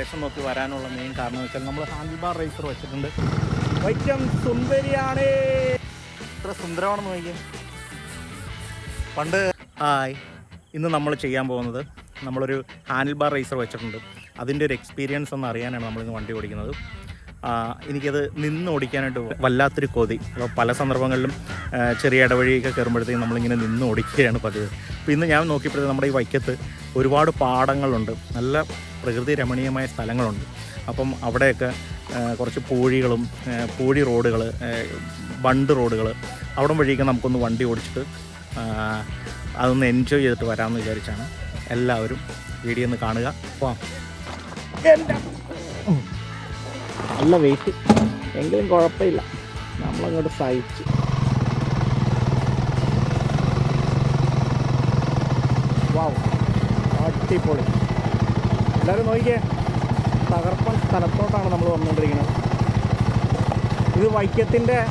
പ്രദേശം നോക്കി വരാനുള്ള മെയിൻ കാരണം വെച്ചാൽ നമ്മൾ ഹാൻഡിൽ ബാർ റേസർ വെച്ചിട്ടുണ്ട്. വൈക്കം സുന്ദരിയാണ്. ഇത്ര സുന്ദരമാണെന്ന് നോക്കിയേ പണ്ട് ഹായ് ഇന്ന് നമ്മൾ ചെയ്യാൻ പോകുന്നത് നമ്മളൊരു ഹാൻഡിൽ ബാർ റേസർ വെച്ചിട്ടുണ്ട്. അതിന്റെ ഒരു എക്സ്പീരിയൻസ് ഒന്ന് അറിയാനാണ് നമ്മളിന്ന് വണ്ടി ഓടിക്കുന്നത്. എനിക്കത് നിന്ന് ഓടിക്കാനായിട്ട് വല്ലാത്തൊരു കൊതി. അപ്പോൾ പല സന്ദർഭങ്ങളിലും ചെറിയ ഇടവഴിയൊക്കെ കയറുമ്പോഴത്തേക്കും നമ്മളിങ്ങനെ നിന്ന് ഓടിക്കുകയാണ് പതിവ്. അപ്പോൾ ഇന്ന് ഞാൻ നോക്കിയപ്പോഴത്തേക്ക് നമ്മുടെ ഈ വൈക്കത്ത് ഒരുപാട് പാടങ്ങളുണ്ട്. നല്ല പ്രകൃതി രമണീയമായ സ്ഥലങ്ങളുണ്ട്. അപ്പം അവിടെയൊക്കെ കുറച്ച് പൂഴികളും പൂഴി റോഡുകൾ ബണ്ട് റോഡുകൾ അവിടം വഴിയൊക്കെ നമുക്കൊന്ന് വണ്ടി ഓടിച്ചിട്ട് അതൊന്ന് എൻജോയ് ചെയ്തിട്ട് വരാമെന്ന് വിചാരിച്ചാണ് എല്ലാവരും വീഡിയോ ഒന്ന് കാണുക. പോവാം നല്ല വെയിറ്റ് എങ്കിലും കുഴപ്പമില്ല. നമ്മളങ്ങോട്ട് സഹിച്ചു. വാവ്. അടിപൊളി. എല്ലാവരും നോക്കിക്കേ. തകർപ്പൻ സ്ഥലത്തോട്ടാണ് നമ്മൾ വന്നുകൊണ്ടിരിക്കുന്നത്. ഇത് വൈക്കത്തിന്റെ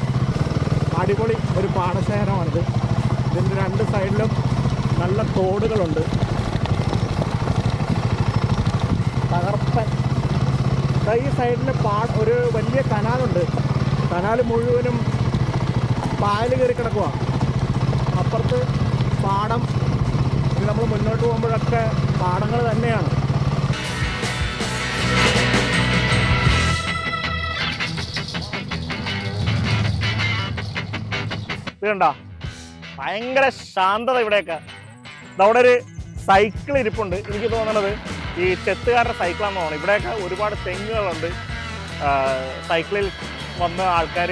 അടിപൊളി ഒരു പാടശേഖരമാണിത്. ഇതിന്റെ രണ്ട് സൈഡിലും നല്ല തോടുകളുണ്ട്. തകർപ്പൻ. ഈ സൈഡിൽ പാ ഒരു വലിയ കനാലുണ്ട്. കനാൽ മുഴുവനും പായൽ കയറി കിടക്കുക അപ്പുറത്ത് പാടം. നമ്മൾ മുന്നോട്ട് പോകുമ്പോഴൊക്കെ പാടങ്ങൾ തന്നെയാണ്. ഇത് കണ്ട ഭയങ്കര ശാന്തത ഇവിടെയൊക്കെ. അവിടെ ഒരു സൈക്കിൾ ഇരിപ്പുണ്ട്. എനിക്ക് തോന്നുന്നത് ഈ ചെത്തുകാരുടെ സൈക്കിളാണെന്ന് തോന്നുന്നു. ഇവിടെയൊക്കെ ഒരുപാട് തെങ്ങുകളുണ്ട്. സൈക്കിളിൽ വന്ന് ആൾക്കാർ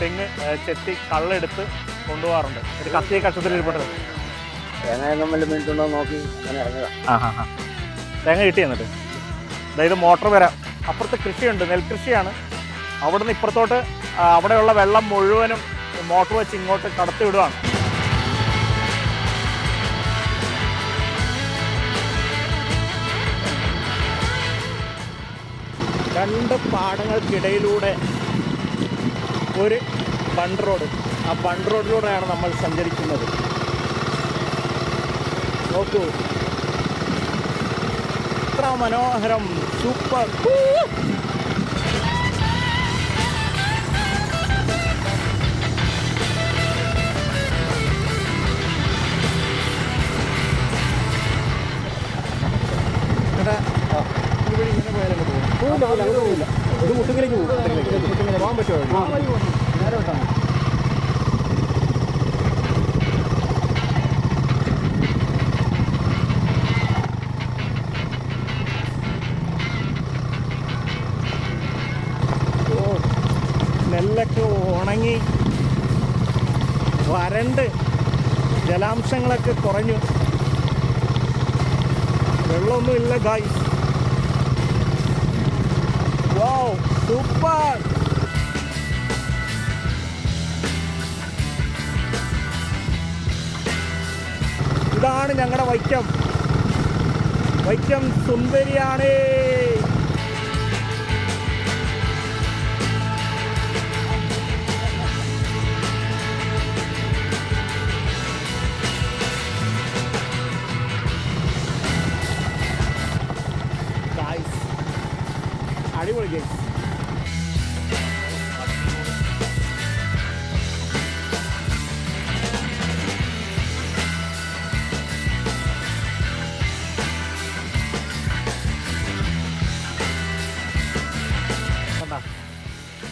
തെങ്ങ് ചെത്തി കള്ളെടുത്ത് കൊണ്ടുപോകാറുണ്ട്. ഒരു കത്തിയ കഷ്ടത്തിൽ ഇരിപ്പുണ്ട്. തേങ്ങ വല്ല മിനിറ്റുണ്ടോ നോക്കി അങ്ങനെ ഇറങ്ങുക. ആ ഹാ ഹാ തേങ്ങ കിട്ടി എന്നിട്ട്. അതായത് മോട്ടർ വരാം. അപ്പുറത്ത് കൃഷിയുണ്ട് നെൽകൃഷിയാണ്. അവിടുന്ന് ഇപ്പുറത്തോട്ട് അവിടെയുള്ള വെള്ളം മുഴുവനും മോട്ടർ വെച്ച് ഇങ്ങോട്ട് കടത്തി വിടുവാണ്. രണ്ട് പാടങ്ങൾക്കിടയിലൂടെ ഒരു ബണ്ട് റോഡ്. ആ ബണ്ട് റോഡിലൂടെയാണ് നമ്മൾ സഞ്ചരിക്കുന്നത്. നോക്കൂ. എത്ര മനോഹരം സൂപ്പർ. ഇത് പോകും നെല്ലൊക്കെ ഉണങ്ങി വരണ്ട്. ജലാംശങ്ങളൊക്കെ കുറഞ്ഞു. വെള്ളമൊന്നുമില്ല ഗായ് വാവ് സൂപ്പർ ഇതാണ് ഞങ്ങളുടെ വൈക്കം. വൈക്കം സുന്ദരിയാണേ.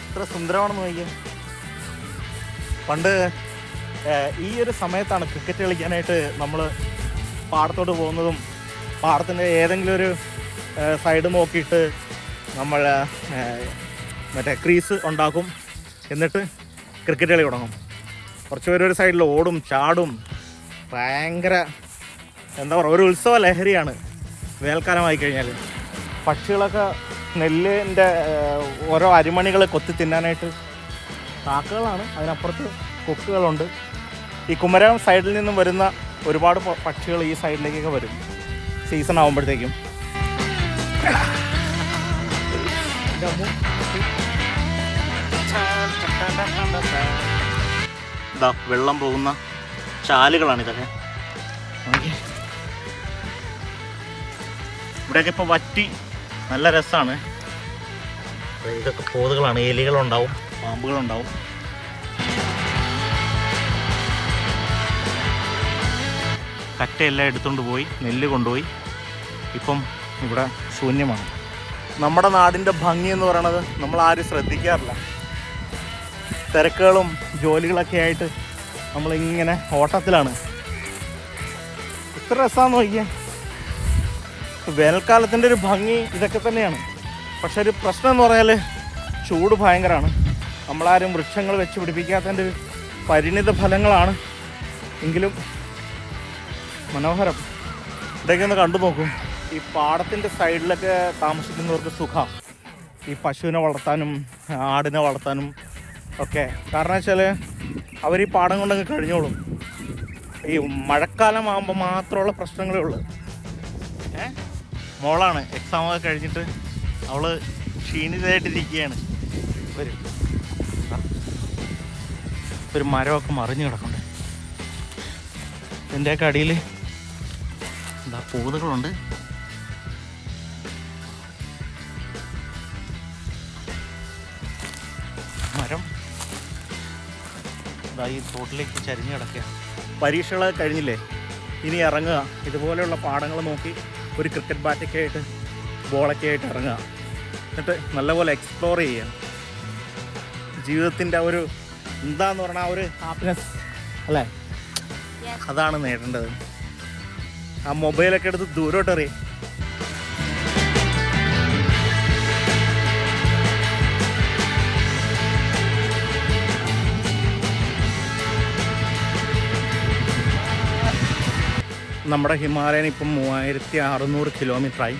ഇത്ര സുന്ദരമാണെന്ന് നോക്കിയേ പണ്ട് ഈ ഒരു സമയത്താണ് ക്രിക്കറ്റ് കളിക്കാനായിട്ട് നമ്മൾ പാടത്തോട്ട് പോകുന്നതും പാടത്തിന്റെ ഏതെങ്കിലും ഒരു സൈഡ് നോക്കിയിട്ട് നമ്മൾ മറ്റേ ക്രീസ് ഉണ്ടാക്കും. എന്നിട്ട് ക്രിക്കറ്റ് കളി തുടങ്ങും. കുറച്ച് പേര് ഒരു സൈഡിൽ ഓടും ചാടും. ഭയങ്കര എന്താ പറയുക ഒരു ഉത്സവ ലഹരിയാണ്. വേൽക്കാലമായി കഴിഞ്ഞാൽ പക്ഷികളൊക്കെ നെല്ലിന്റെ ഓരോ അരിമണികൾ കൊത്തി തിന്നാനായിട്ട് കാക്കകളാണ്. അതിനപ്പുറത്ത് കൊക്കുകളുണ്ട്. ഈ കുമരകം സൈഡിൽ നിന്നും വരുന്ന ഒരുപാട് പക്ഷികൾ ഈ സൈഡിലേക്കൊക്കെ വരും. സീസൺ ആകുമ്പോഴത്തേക്കും ഇതാ വെള്ളം പോകുന്ന ചാലുകളാണ് ഇതൊക്കെ. ഇവിടെയൊക്കെ ഇപ്പോൾ വറ്റി നല്ല രസമാണ് ഇതൊക്കെ പോതുകളാണ്. എലികളുണ്ടാവും പാമ്പുകളുണ്ടാവും. കറ്റയെല്ലാം എടുത്തുകൊണ്ട് പോയി നെല്ല് കൊണ്ടുപോയി. ഇപ്പം ഇവിടെ ശൂന്യമാണ്. നമ്മുടെ നാടിന്റെ ഭംഗി എന്ന് പറയണത് നമ്മൾ ആരും ശ്രദ്ധിക്കാറില്ല. തിരക്കുകളും ജോലികളൊക്കെ ആയിട്ട് നമ്മളിങ്ങനെ ഓട്ടത്തിലാണ്. ഇത്ര രസമാണെന്ന് നോക്കിയാൽ വേനൽക്കാലത്തിന്റെ ഒരു ഭംഗി ഇതൊക്കെ തന്നെയാണ്. പക്ഷെ ഒരു പ്രശ്നം എന്ന് പറഞ്ഞാൽ ചൂട് ഭയങ്കരമാണ്. നമ്മളാരും വൃക്ഷങ്ങൾ വെച്ച് പിടിപ്പിക്കാത്തതിന്റെ ഒരു പരിണിത ഫലങ്ങളാണ് എങ്കിലും മനോഹരം. ഇതൊക്കെ ഒന്ന് കണ്ടു നോക്കും. ഈ പാടത്തിന്റെ സൈഡിലൊക്കെ താമസിക്കുന്നവർക്ക് സുഖം. ഈ പശുവിനെ വളർത്താനും ആടിനെ വളർത്താനും ഒക്കെ. കാരണം വെച്ചാൽ അവർ ഈ പാടം കൊണ്ടങ്ങ് കഴിഞ്ഞോളും. ഈ മഴക്കാലം ആകുമ്പോൾ മാത്രമുള്ള പ്രശ്നങ്ങളേ ഉള്ളൂ. ഏ? മോളാണ്. എക്സാം ഒക്കെ കഴിഞ്ഞിട്ട് അവൾ ക്ഷീണിതായിട്ടിരിക്കുകയാണ് ഒരു ഒരു മരമൊക്കെ മറിഞ്ഞു കിടക്കണ്ട് ഇതിന്റെയൊക്കെ അടിയിൽ എന്താ പൂതുകളുണ്ട്. ഈ തോട്ടിലേക്ക് ചരിഞ്ഞു കിടക്കുക പരീക്ഷകളൊക്കെ കഴിഞ്ഞില്ലേ? ഇനി ഇറങ്ങുക. ഇതുപോലെയുള്ള പാടങ്ങൾ നോക്കി ഒരു ക്രിക്കറ്റ് ബാറ്റൊക്കെ ആയിട്ട് ബോളൊക്കെ ആയിട്ട് ഇറങ്ങുക. എന്നിട്ട് നല്ലപോലെ എക്സ്പ്ലോർ ചെയ്യുക. ജീവിതത്തിന്റെ ഒരു എന്താന്ന് പറഞ്ഞാൽ ആ ഒരു ഹാപ്പിനെസ് അല്ലേ? അതാണ് നേടേണ്ടത്. ആ മൊബൈലൊക്കെ എടുത്ത് ദൂരോട്ട് നമ്മുടെ ഹിമാലയൻ ഇപ്പം മൂവായിരത്തി അറുന്നൂറ് കിലോമീറ്ററായി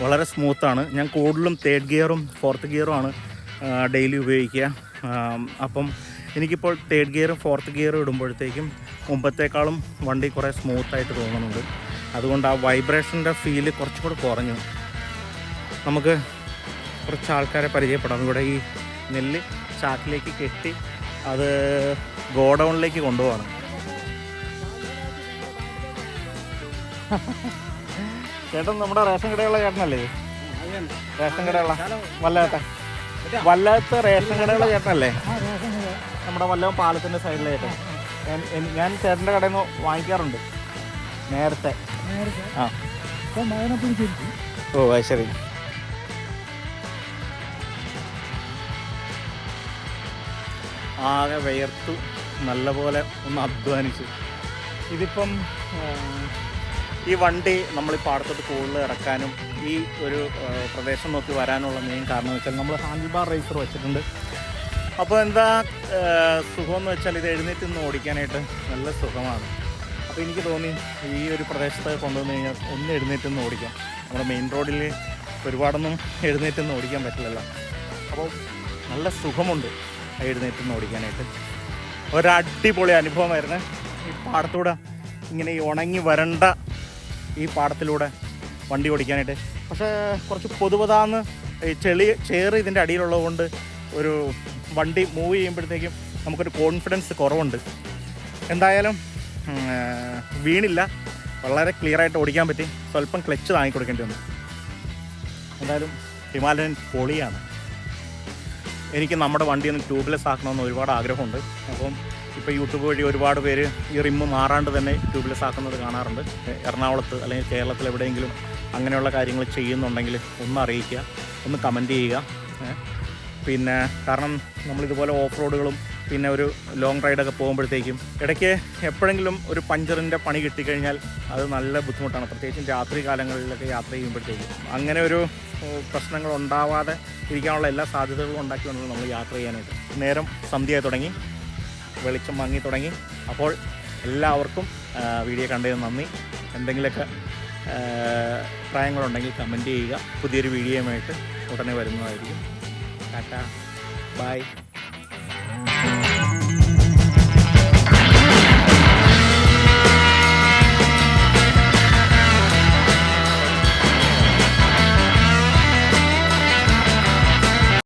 വളരെ സ്മൂത്താണ് ഞാൻ കൂടുതലും തേർഡ് ഗിയറും ഫോർത്ത് ഗിയറും ആണ് ഡെയിലി ഉപയോഗിക്കുക. അപ്പം എനിക്കിപ്പോൾ തേർഡ് ഗിയറും ഫോർത്ത് ഗിയറും ഇടുമ്പോഴത്തേക്കും മുമ്പത്തേക്കാളും വണ്ടി കുറേ സ്മൂത്തായിട്ട് തോന്നുന്നുണ്ട്. അതുകൊണ്ട് ആ വൈബ്രേഷന്റെ ഫീൽ കുറച്ചും കൂടെ കുറഞ്ഞു. നമുക്ക് കുറച്ച് ആൾക്കാരെ പരിചയപ്പെടാം. ഇവിടെ ഈ നെല്ല് ചാക്കിലേക്ക് കെട്ടി അത് ഗോഡൗണിലേക്ക് കൊണ്ടുപോകണം ചേട്ടൻ നമ്മുടെ റേഷൻ കടയുള്ള ചേട്ടനല്ലേ? റേഷൻ കടയുള്ള വല്ലാത്ത വല്ലാത്ത റേഷൻ കടയുള്ള ചേട്ടനല്ലേ? നമ്മുടെ വല്ലവും പാലത്തിന്റെ സൈഡിലെ ചേട്ടൻ. ഞാൻ- ചേട്ടന്റെ കടയിൽ നിന്ന് വാങ്ങിക്കാറുണ്ട്. നേരത്തെ. ആ. ഓ അത് ശരി. ആകെ വിയർത്തു. നല്ലപോലെ ഒന്ന് അധ്വാനിച്ചു. ഇതിപ്പം ഈ വണ്ടി നമ്മൾ ഈ പാടത്തോട്ട് കൂടുതൽ ഇറക്കാനും ഈ ഒരു പ്രദേശം നോക്കി വരാനുള്ള മെയിൻ കാരണം വെച്ചാൽ നമ്മൾ ഹാൻഡിൽ ബാർ റേസർ വെച്ചിട്ടുണ്ട്. അപ്പോൾ എന്താ സുഖം സുഖമെന്ന് വെച്ചാൽ ഇത് എഴുന്നേറ്റ് നിന്ന് ഓടിക്കാനായിട്ട് നല്ല സുഖമാണ്. അപ്പോൾ എനിക്ക് തോന്നി ഈ ഒരു പ്രദേശത്ത് കൊണ്ടുവന്ന് കഴിഞ്ഞാൽ ഒന്ന് എഴുന്നേറ്റ് നിന്ന് ഓടിക്കാം. നമ്മുടെ മെയിൻ റോഡിൽ ഒരുപാടൊന്നും എഴുന്നേറ്റ് നിന്ന് ഓടിക്കാൻ പറ്റില്ലല്ലോ. അപ്പോൾ നല്ല സുഖമുണ്ട് എഴുന്നേറ്റ് നിന്ന് ഓടിക്കാനായിട്ട്. ഒരടിപൊളി അനുഭവമായിരുന്നു. ഈ പാടത്തൂടെ ഇങ്ങനെ ഈ ഉണങ്ങി വരണ്ട ഈ പാടത്തിലൂടെ വണ്ടി ഓടിക്കാനായിട്ട്. പക്ഷേ കുറച്ച് പൊതുപതാന്ന് ഈ ചെളി ചേറ് ഇതിന്റെ അടിയിലുള്ളതുകൊണ്ട് ഒരു വണ്ടി മൂവ് ചെയ്യുമ്പോഴത്തേക്കും നമുക്കൊരു കോൺഫിഡൻസ് കുറവുണ്ട്. എന്തായാലും വീണില്ല. വളരെ ക്ലിയർ ആയിട്ട് ഓടിക്കാൻ പറ്റി. സ്വല്പം ക്ലച്ച് താങ്ങി കൊടുക്കേണ്ടി വന്നു. എന്തായാലും ഹിമാലയൻ പൊളിയാണ്. എനിക്ക് നമ്മുടെ വണ്ടി ഒന്ന് ട്യൂബ്ലെസ് ആക്കണമെന്ന് ഒരുപാട് ആഗ്രഹമുണ്ട്. അപ്പം ഇപ്പോൾ യൂട്യൂബ് വഴി ഒരുപാട് പേര് ഈ റിമ്മ് മാറാണ്ട് തന്നെ ട്യൂബ്ലെസ് ആക്കുന്നത് കാണാറുണ്ട്. എറണാകുളത്ത് അല്ലെങ്കിൽ കേരളത്തിൽ എവിടെയെങ്കിലും അങ്ങനെയുള്ള കാര്യങ്ങൾ ചെയ്യുന്നുണ്ടെങ്കിൽ ഒന്ന് അറിയിക്കുക ഒന്ന് കമന്റ് ചെയ്യുക. പിന്നെ കാരണം നമ്മളിതുപോലെ ഓഫ് റോഡുകളും പിന്നെ ഒരു ലോങ് റൈഡൊക്കെ പോകുമ്പോഴത്തേക്കും ഇടയ്ക്ക് എപ്പോഴെങ്കിലും ഒരു പഞ്ചറിന്റെ പണി കിട്ടിക്കഴിഞ്ഞാൽ അത് നല്ല ബുദ്ധിമുട്ടാണ്. പ്രത്യേകിച്ചും രാത്രി കാലങ്ങളിലൊക്കെ യാത്ര ചെയ്യുമ്പോഴത്തേക്കും. അങ്ങനെ ഒരു പ്രശ്നങ്ങൾ ഉണ്ടാവാതെ ഇരിക്കാനുള്ള എല്ലാ സാധ്യതകളും ഉണ്ടാക്കി വന്നത് നമ്മൾ യാത്ര ചെയ്യാനായിട്ട്. നേരം സന്ധ്യയായി തുടങ്ങി. വെളിച്ചം മങ്ങി തുടങ്ങി. അപ്പോൾ എല്ലാവർക്കും വീഡിയോ കണ്ടതിന് നന്ദി. എന്തെങ്കിലുമൊക്കെ അഭിപ്രായങ്ങളുണ്ടെങ്കിൽ കമന്റ് ചെയ്യുക. പുതിയൊരു വീഡിയോയുമായിട്ട് ഉടനെ വരുന്നതായിരിക്കും. ടാറ്റ. ബൈ.